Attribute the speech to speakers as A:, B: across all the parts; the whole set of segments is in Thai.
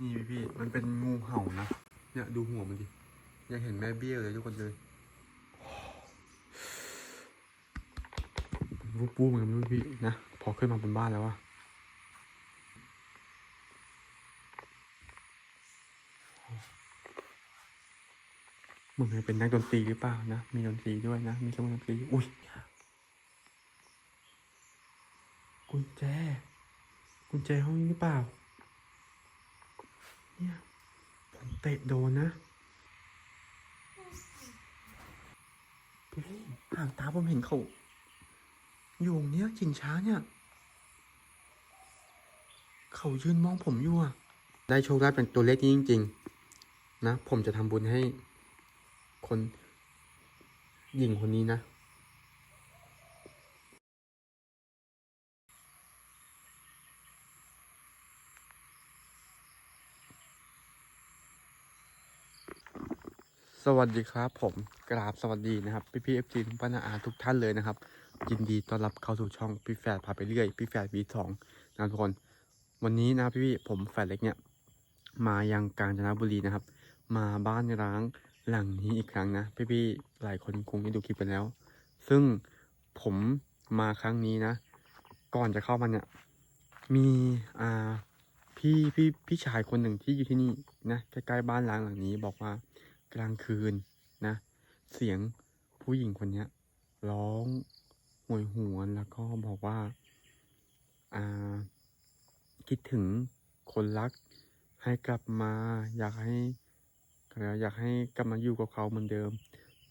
A: นี่พี่พี่มันเป็นงูเห่านะ เนี่ยดูหัวมันดิ ยังเห็นแม่เบี้ยเลยทุกคนเลยวูบวูบเหมือนกันพี่นะ พอขึ้นมาบนบ้านแล้วอะเหมือนมันเป็นนักดนตรีหรือเปล่านะ มีดนตรีด้วยนะ มีเครื่องดนตรี อุ้ย กุญแจ กุญแจห้องนี้หรือเปล่า เนี่ยผมเตะโดนนะพี่พี่ห่างตาผมเห็นเขาอยู่ตรงเนี้ยชิงช้าเนี่ย เขายืนมองผมอยู่อะได้โชคลาภเป็นตัวเลขนี้จริง ๆ นะ ผมจะทำบุญให้คนหญิงคนนี้นะ สวัสดีครับผมกราบสวัสดีนะครับ พี่พี่เอฟซีทุกปนาอาทุกท่านเลยนะครับ ยินดีต้อนรับเข้าสู่ช่องพี่แฝดพาไปเรื่อย พี่แฝดวีสองนะทุกคน วันนี้นะพี่พี่ผมแฝดเล็กเนี่ยมายังกาญจนบุรีนะครับ มาบ้านร้างหลังนี้อีกครั้งนะ พี่พี่หลายคนคงได้ดูคลิปกันแล้ว ซึ่งผมมาครั้งนี้นะ ก่อนจะเข้ามาเนี่ยมีอ่าพี่พี่พี่ชายคนหนึ่งที่อยู่ที่นี่นะใกล้ๆบ้านร้างหลังนี้บอกว่า กลางคืนนะ เสียงผู้หญิงคนนี้ร้องหวยหวนแล้วก็บอกว่าอ่าคิดถึงคนรักให้กลับมาอยากให้แล้วอยากให้กลับมาอยู่กับเขาเหมือนเดิม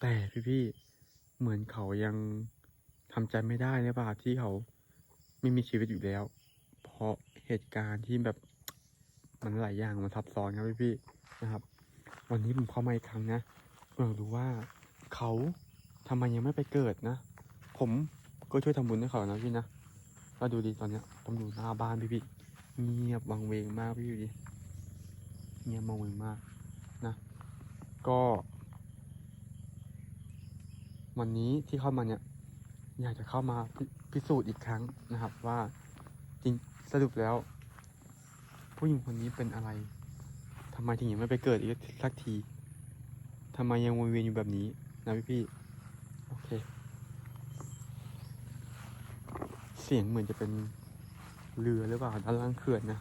A: แต่พี่ๆเหมือนเขายังทำใจไม่ได้เลยป่ะที่เขาไม่มีชีวิตอยู่แล้ว เพราะเหตุการณ์ที่แบบมันหลายอย่างมันซับซ้อนครับพี่ๆนะครับ วันนี้ผมเข้ามาอีกครั้งนะเพื่อรู้ว่าเขาทำไมยังไม่ไปเกิดนะ ผมก็ช่วยทำบุญให้เขานะพี่นะก็ดูดีตอนเนี้ยผมอยู่หน้าบ้านพี่พี่เงียบวังเวงมากพี่ดูดิเงียบวังเวงมากนะ ก็ วันนี้ที่เข้ามาเนี่ย อยากจะเข้ามาพิพิสูจน์อีกครั้งนะครับว่าจริงสรุปแล้ว ผู้หญิงคนนี้เป็นอะไร ทำไมถึงยังไม่ไปเกิดอีกสักทีทำไมยังวนเวียนอยู่แบบนี้นะพี่พี่โอเค เสียงเหมือนจะเป็นเรือหรือเปล่าด้านล่างเขื่อนนะ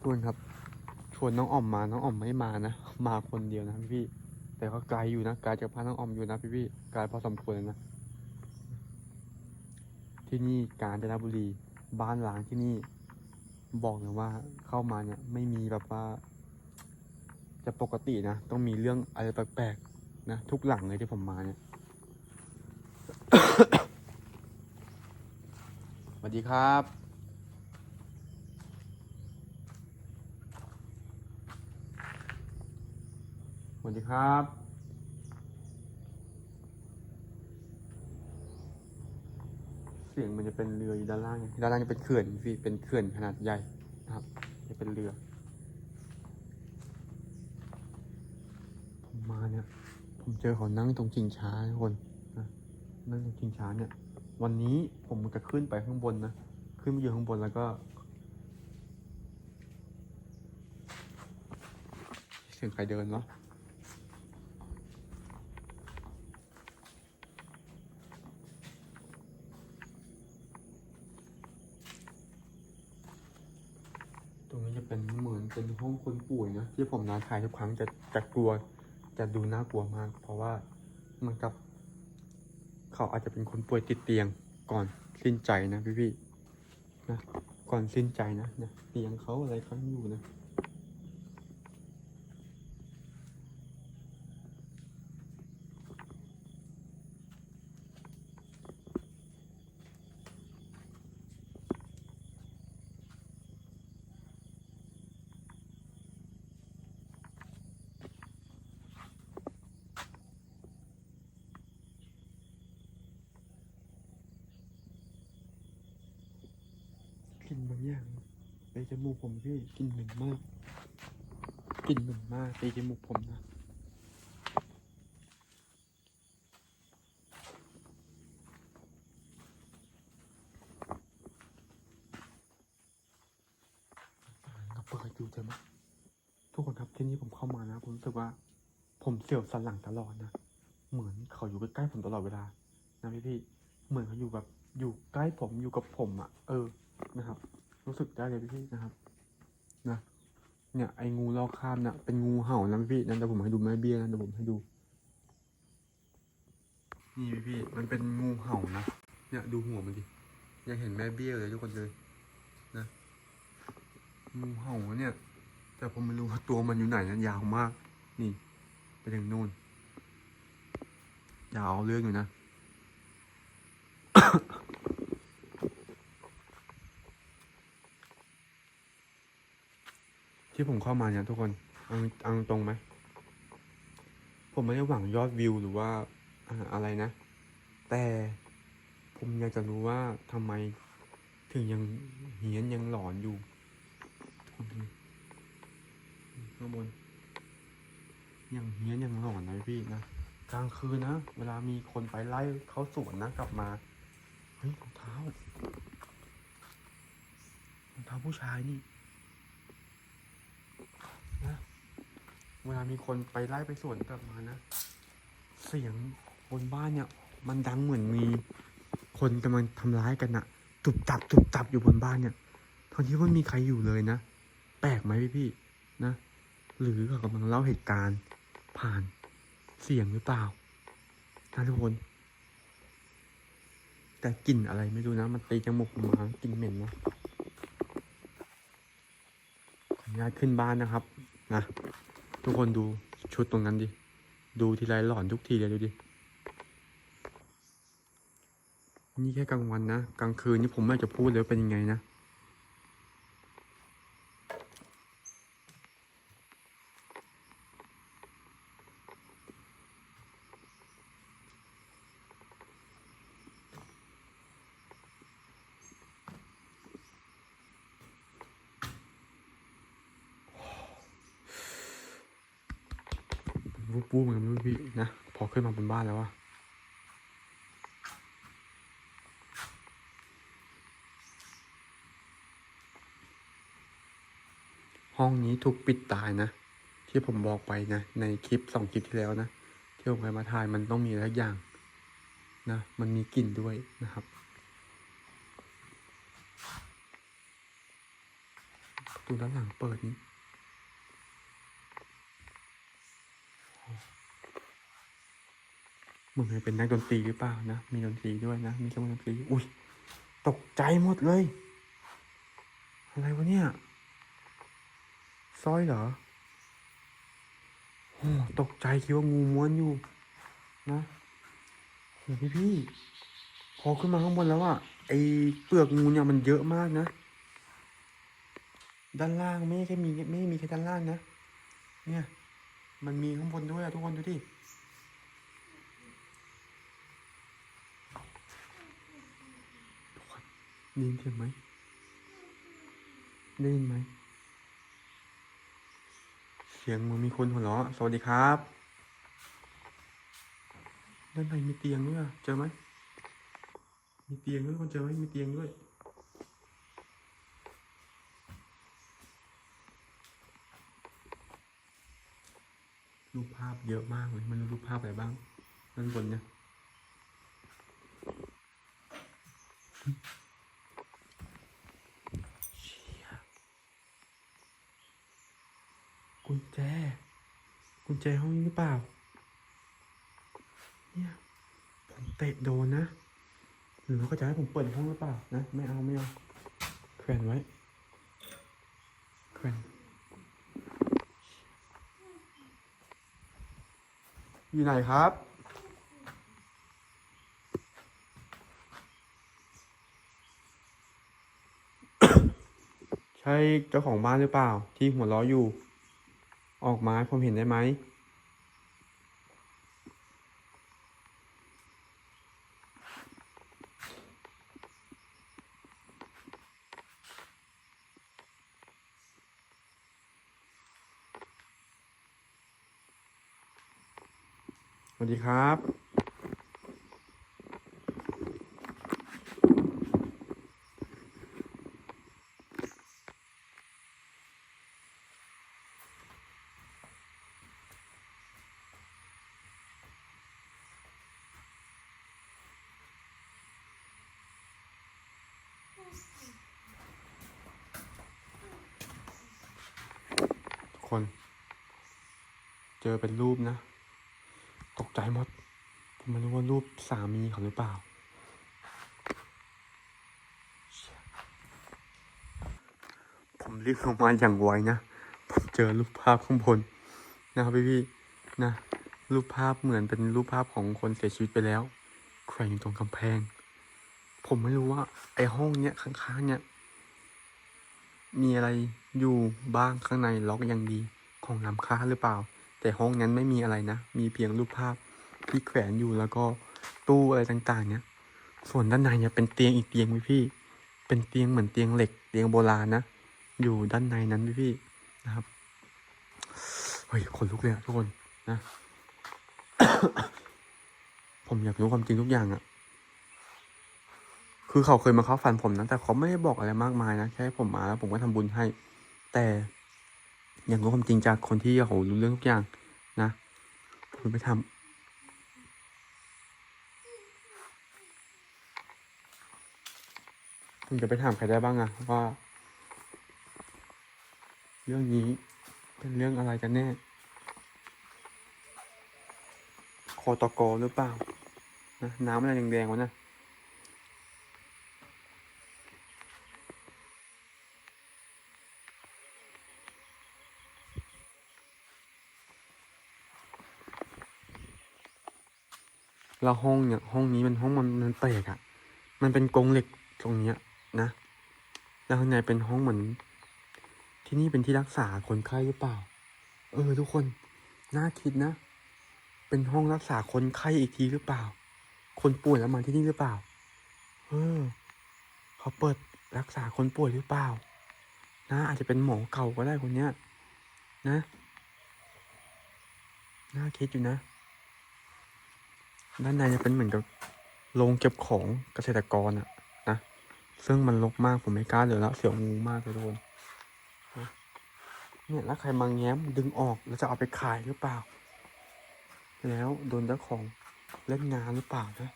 A: ทุกคนครับ ชวนน้องอ่อมมาน้องอ่อมไม่มานะ มาคนเดียวนะพี่พี่แต่ก็ไกลอยู่นะไกลจากบ้าน้องอ่อมอยู่นะพี่พี่ไกลพอสมควรนะ ที่นี่กาญจนบุรี บ้านหล้างที่นี่ บอกเลยว่าเข้ามาเนี่ยไม่มีแบบว่า จะปกตินะ ต้องมีเรื่องอะไรแปลกๆนะ ทุกหลังเลยที่ผมมาเนี่ยสวัสดีครับสวัสดีครับเสียงมันจะเป็นเรืออยู่ด้านล่างไงด้านล่างจะเป็นเขื่อนพี่เป็นเขื่อนขนาดใหญ่นะครับ จะเป็นเรือ ผ มาเนี่ย ผมเจอเขานั่งตรงชิงช้าทุกคนนะนั่งตรงชิงช้าเนี่ย วันนี้ผมจะขึ้นไปข้างบนนะขึ้นไปอยู่ข้างบนแล้วก็ เสียงใครเดินเนาะตรงนี้จะเป็นเหมือนเป็นห้องคนป่วยนะที่ผมนาถ่ายทุกครั้งจะจะกลัว จะดูน่ากลัวมาก เพราะว่ามันกับ เขาอาจจะเป็นคนป่วยติดเตียงก่อนสิ้นใจนะพี่พี่ๆนะก่อนสิ้นใจนะเนี่ยเตียงเขาอะไรเขาอยู่นะ กลิ่นบางอย่างในจ มูกผมพี่กลิ่นเหม็นมากกลิ่นเหม็นมากในจมูกผมนะก็เปิดอยู่ใช่ไหมทุกคนครับที่นี่ผมเข้ามานะ ผมรู้สึกว่า ผมเสียวสันหลังตลอดนะ เหมือนเขาอยู่ใกล้ๆผมตลอดเวลา นะพี่พี่ๆเหมือนเขาอยู่แบบอยู่ใกล้ผมอยู่กับผมอะ่ะ เออนะครับ รู้สึกได้เลยพี่พี่นะครับ นะ เนี่ยไอ้งูลอกข้ามเนี่ยเป็นงูเห่านะพี่นั่นเดี๋ยวผมให้ดูแม่เบี้ยนะเดี๋ยวผมให้ดู นี่พี่ มันเป็นงูเห่านะเนี่ยดูหัวมันดิยังเห็นแม่เบี้ยเลยทุกคนเลย นะงูเห่าเนี่ย แต่ผมไม่รู้ว่าตัวมันอยู่ไหนนะยาวมาก นี่ไปถึงนู่นยาวเอาเรื่องอยู่นะ ที่ผมเข้ามาเนี่ยทุกคนเอาเอาตรงไหม ผมไม่ได้หวังยอดวิวหรือว่าอะไรนะ แต่ผมอยากจะรู้ว่าทำไมถึงยังเฮี้ยนยังหลอนอยู่ข้างบนยังเฮี้ยนยังหลอนนะพี่นะกลางคืนนะ เวลามีคนไปไล่เขาสวนนะกลับมา เฮ้ยรองเท้ารองเท้าผู้ชายนี่นะ เวลามีคนไปไล่ไปสวนกลับมานะ เสียงบนบ้านเนี่ย มันดังเหมือนมีคนกำลังทำร้ายกันอะตุบตับตุบตับอยู่บนบ้านเนี่ยทั้งที่ไม่มีใครอยู่เลยนะ แปลกไหมพี่พี่นะ หรือเขากำลังเล่าเหตุการณ์ ผ่านเสียงหรือเปล่านะทุกคน แต่กลิ่นอะไรไม่รู้นะ มันตีจมูกผมมากลิ่นเหม็นนะขออนุญาตขึ้นบ้านนะครับ นะ ทุกคนดูชุดตรงนั้นดิ ดูทีไรหลอนทุกทีเลยดูดิ นี่แค่กลางวันนะ กลางคืนนี่ผมไม่จะพูดเลยเป็นยังไงนะ วูบวูบเหมือนกันพี่นะ พอขึ้นมาบนบ้านแล้วอะห้องนี้ถูกปิดตายนะ ที่ผมบอกไปนะ ในคลิปสองคลิปที่แล้วนะ ที่ผมเคยมาถ่ายมันต้องมีอะไรสักอย่างนะ มันมีกลิ่นด้วยนะครับประตูด้านหลังเปิดนี้ เห มือนจะเป็นนักดนตรีหรือเปล่านะ มีดนตรีด้วยนะ มีเครื่องดนตรี อุ้ย ตกใจหมดเลย อะไรวะเนี่ยสร้อยเหรอโอ้ตกใจคิดว่างูม้วนอยู่ นะโหพี่พี่พอขึ้นมาข้างบนแล้วอะไอเปลือกงูเนี่ยมันเยอะมากนะ ด้านล่างไม่แค่มีไม่ได้มีแค่ด้านล่างนะ เนี่ย มันมีข้างบนด้วยอะทุกคนดูดิ ได้ยินเสียงไหมได้ยินไหม เสียงมันมีคนหัวเราะสวัสดีครับด้านในมีเตียงด้วยเจอไหมมีเตียงด้วยคนเจอไหมมีเตียงด้วยรูปภาพเยอะมากเลย มันรูปภาพอะไรบ้างด้านบนเนี่ย เชี่ย กุญแจ กุญแจห้องนี้หรือเปล่า เนี่ยผมเตะโดนนะ หรือเขาจะให้ผมเปิดห้องหรือเปล่านะ ไม่เอาไม่เอาแขวนไว้แขวนอยู่ไหนครับใช่เจ้าของบ้านหรือเปล่า ที่หัวเราะอยู่ ออกมาให้ผมเห็นได้ไหม สวัสดีครับ คน เจอเป็นรูปนะ ตกใจหมด ผมไม่รู้ว่ารูปสามีเขาหรือเปล่า ผมรีบลงมาอย่างไวนะ ผมเจอรูปภาพข้างบนนะครับพี่พี่ๆนะ รูปภาพเหมือนเป็นรูปภาพของคนเสียชีวิตไปแล้วแขวนอยู่ตรงกำแพง ผมไม่รู้ว่าไอ้ห้องเนี้ยข้างๆเนี้ย มีอะไรอยู่บ้างข้างในล็อกอย่างดีของล้ำค่าหรือเปล่า แต่ห้องนั้นไม่มีอะไรนะ มีเพียงรูปภาพที่แขวนอยู่แล้วก็ตู้อะไรต่างๆ เนี้ยส่วนด้านในเนี่ยเป็นเตียงอีกเตียงพี่พี่ เป็นเตียงเหมือนเตียงเหล็ก เตียงโบราณนะ อยู่ด้านในนั้นพี่พี่นะครับ เฮ้ยขนลุกเลยทุกคนนะ ผมอยากรู้ความจริงทุกอย่างอะ คือเขาเคยมาเข้าฝันผมนะแต่เขาไม่ได้บอกอะไรมากมายนะแค่ให้ผมมาแล้วผมก็ทำบุญให้ แต่อยากรู้ความจริงจากคนที่เขารู้เรื่องทุกอย่างนะผมไปทำผมจะไปถามใครได้บ้างอะว่า เรื่องนี้เป็นเรื่องอะไรกันแน่คอตกหรือเปล่านะน้ำอะไรแดงๆวะนะ แล้วห้องเนี่ยห้องนี้มันห้องมันมันแปลกอะมันเป็นกรงเหล็กตรงเนี้ยนะ แล้วข้างในเป็นห้องเหมือน ที่นี่เป็นที่รักษาคนไข้หรือเปล่า เออ ทุกคนน่าคิดนะ เป็นห้องรักษาคนไข้อีกทีหรือเปล่า คนป่วยแล้วมาที่นี่หรือเปล่า เออ เขาเปิดรักษาคนป่วยหรือเปล่า นะ อาจจะเป็นหมอเก่าก็ได้คนเนี้ย นะ น่าคิดอยู่นะ ด้านในจะเป็นเหมือนกับโรงเก็บของเกษตรกรอะนะ ซึ่งมันรกมากผมไม่กล้าเลยแล้วเสียวงูมากเลยทุกคนเนี่ยแล้วใครมาแง้มดึงออกแล้วจะเอาไปขายหรือเปล่า แล้วโดนเจ้าของเล่นงานหรือเปล่านะ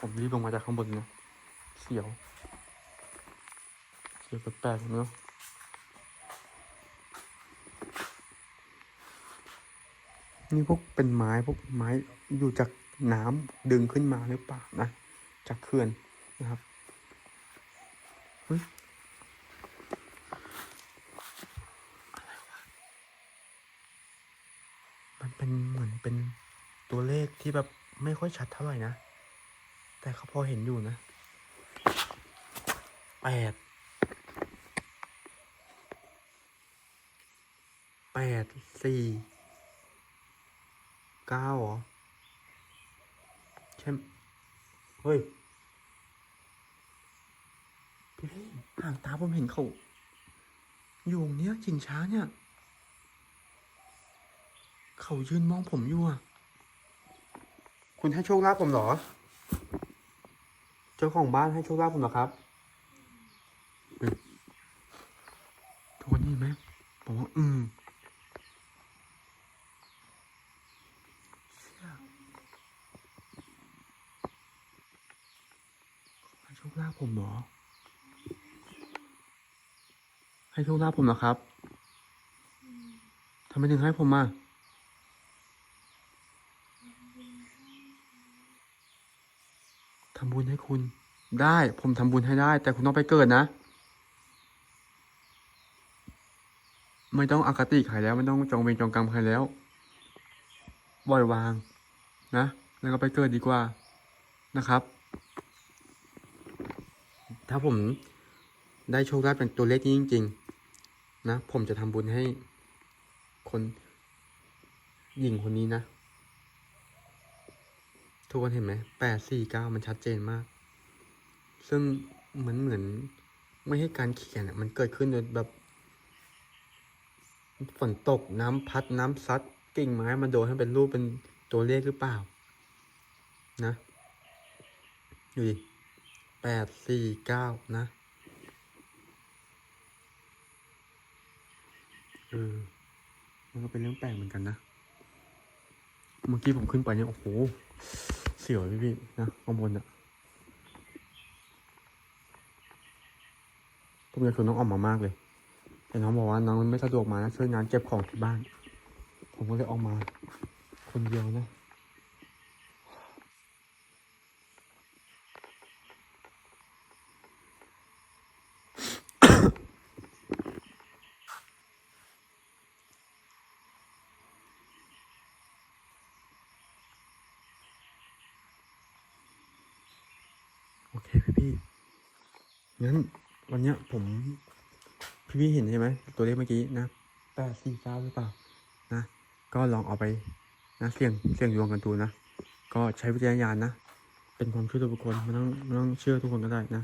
A: ผมรีบลงมาจากข้างบนนะเสียว สียวแปลกๆเนาะนี่พวกเป็นไม้พวกไม้อยู่จากน้ำดึงขึ้นมาหรือเปล่านะ จากเขื่อนนะครับมันเป็นเหมือนเป็นตัวเลขที่แบบไม่ค่อยชัดเท่าไหร่นะ แต่เขาพอเห็นอยู่นะแปด แปดสี่เก้าเหรอใช่เฮ้ย พี่พี่ห่างตาผมเห็นเขาอยู่ตรงเนี้ยจิงช้าเนี่ย เขายืนมองผมอยู่อะ คุณให้โชคลาภผมเหรอ เจ้าของบ้านให้โชคลาภผมเหรอครับเฮ้ยทุกคนนี่เห็นไหมบอกว่า อืม ให้โช คลาภผมเหรอ ให้โชคลาภผมเหรอครับทำไมถึงให้ผมอะทำบุญให้คุณ ได้ผมทำบุญให้ได้ แต่คุณต้องไปเกิดนะ ไม่ต้องอคติใครแล้ว ไม่ต้องจองเวรจองกรรมใครแล้วปล่อยวาง นะ แล้วก็ไปเกิดดีกว่านะครับ ถ้าผมได้โชคลาภเป็นตัวเลขนี้จริง ๆ นะ ผมจะทำบุญให้คนหญิงคนนี้นะ ทุกคนเห็นไหมแปดสี่เก้ามันชัดเจนมาก ซึ่งเหมือนเหมือนไม่ให้การเขียนอะมันเกิดขึ้นโดยแบบฝนตกน้ำพัดน้ำซัดกิ่งไม้มาโดนให้เป็นรูปเป็นตัวเลขหรือเปล่า นะ ดูดิ แปดสี่เก้านะเออมันก็เป็นเรื่องแปลกเหมือนกันนะ เมื่อกี้ผมขึ้นไปเนี่ย โอ้โห เสียวพี่พี่ๆนะข้างบนอะผมอยากชวนน้องออกมามากเลย แต่น้องบอกว่าน้องไม่สะดวกมานะช่วยงานเก็บของที่บ้าน ผมก็เลยออกมา คนเดียวนะ พี่พี่งั้นวันเนี้ยผม พี่พี่เห็นใช่ไหมตัวเลขเมื่อกี้นะแปดสี่เก้าหรือเปล่านะ ก็ลองเอาไปนะเสี่ยงเสี่ยงดวงกันดูนะ ก็ใช้วิจารณญาณนะ เป็นความเชื่อส่วนบุคคลไม่ต้องไม่ต้องเชื่อทุกคนก็ได้นะ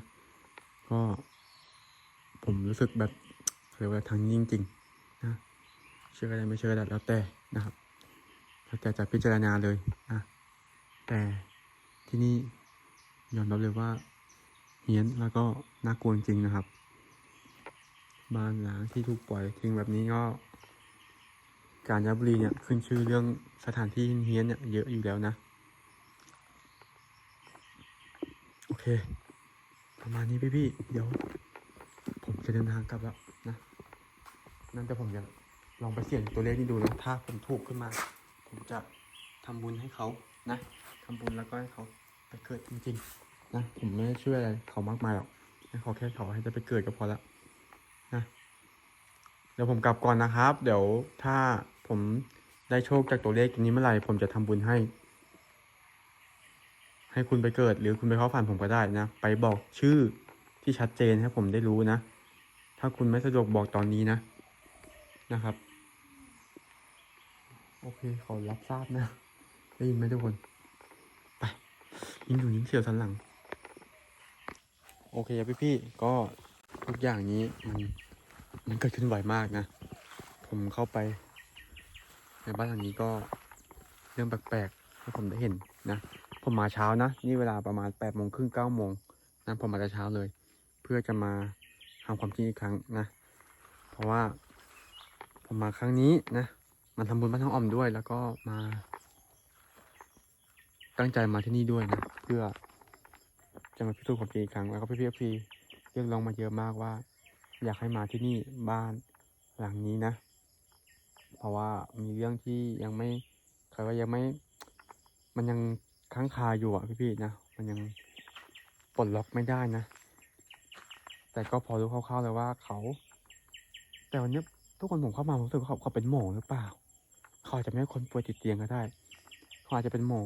A: ก็ ผมรู้สึกแบบเรียกว่าทางนี้จริงนะ เชื่อก็ได้ไม่เชื่อก็ได้แล้วแต่นะครับแล้วแต่จะพิจารณาเลยนะแต่ที่นี่ยอมรับเลยว่า ฮี้ยนแล้วก็น่ากลัวจริงนะครับ บ้านล้างที่ถูกปล่อยทิ้งแบบนี้ก็ กาญจนบุรีเนี่ยขึ้นชื่อเรื่องสถานที่เฮี้ยนเนี่ยเยอะอยู่แล้วนะ โอเค ประมาณนี้พี่ๆเดี๋ยว ผมจะเดินทางกลับแล้วนะ นั่นแต่ผมจะลองไปเสี่ยงตัวเลขนี้ดูนะถ้าผมถูกขึ้นมา ผมจะทำบุญให้เขานะทำบุญแล้วก็ให้เขาไปเกิดจริง ๆ นะผมไม่ได้ช่วยอะไรเขามากมายหรอกให้เขาแค่เขาให้จะไปเกิดก็พอละนะเดี๋ยวผมกลับก่อนนะครับ เดี๋ยวถ้าผมได้โชคจากตัวเลขตัวนี้เมื่อไหร่ผมจะทำบุญให้ ให้คุณไปเกิด หรือคุณไปเข้าฝันผมก็ได้นะ ไปบอกชื่อที่ชัดเจนให้ผมได้รู้นะ ถ้าคุณไม่สะดวกบอกตอนนี้นะนะครับ โอเคเขอรับทราบนะได้ยินไหมทุกคน ไป ยิ่งดูยิ่งเสียวสันหลัง โอเคครับพี่ก็ทุกอย่างนี้มันมันเกิดขึ้นไวมากนะ ผมเข้าไป ในบ้านหลังนี้ก็เรื่องแปลกๆให้ผมได้เห็นนะ ผมมาเช้านะ นี่เวลาประมาณแปดโมงครึ่งเก้าโมงนะผมมาแต่เช้าเลย เพื่อจะมาทำความจริงอีกครั้งนะ เพราะว่าผมมาครั้งนี้นะมันทำบุญบ้านท้องอ่อมด้วย แล้วก็มา ตั้งใจมาที่นี่ด้วยนะเพื่อ จะมาพิสูจน์ความจริงอีกครั้งแล้วก็พี่พี่พี่เรียกร้องมาเยอะมากว่า อยากให้มาที่นี่บ้านหลังนี้นะ เพราะว่ามีเรื่องที่ยังไม่ใครว่ายังไม่ มันยังค้างคาอยู่อะพี่ๆนะ มันยังปลดล็อกไม่ได้นะ แต่ก็พอรู้คร่าวๆเลยว่าเขา แต่วันนี้ทุกคนผมเข้ามาผมรู้สึกว่าเขาเขาเป็นหมอหรือเปล่า เขาอาจจะไม่ใช่คนป่วยติดเตียงก็ได้ เขาอาจจะเป็นหมอ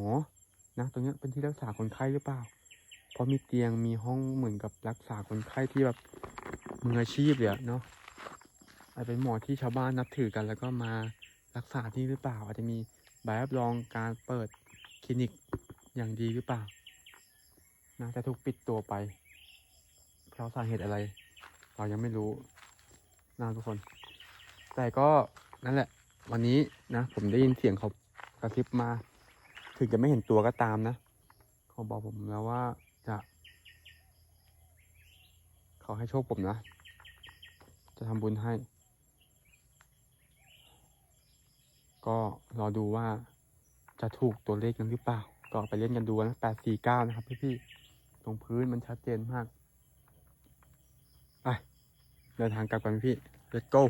A: นะ ตรงนี้เป็นที่รักษาคนไข้หรือเปล่า เพราะมีเตียงมีห้องเหมือนกับรักษาคนไข้ที่แบบมืออาชีพเลยเนาะอาจเป็นหมอที่ชาวบ้านนับถือกันแล้วก็มารักษาที่หรือเปล่า อาจจะมีใบรับรองการเปิดคลินิกอย่างดีหรือเปล่านะแต่ถูกปิดตัวไป เพราะสาเหตุอะไร เรายังไม่รู้นะทุกคน แต่ก็นั่นแหละ วันนี้นะ ผมได้ยินเสียงเขากระซิบมา ถึงจะไม่เห็นตัวก็ตามนะ เขาบอกผมแล้วว่าจะ เขาให้โชคผมนะ จะทำบุญให้ ก็รอดูว่าจะถูกตัวเลขกันหรือเปล่า ก็ไปเล่นกันดูนะแปดสี่เก้านะครับพี่ๆตรงพื้นมันชัดเจนมากไปเดินทางกลับกันพี่ let's go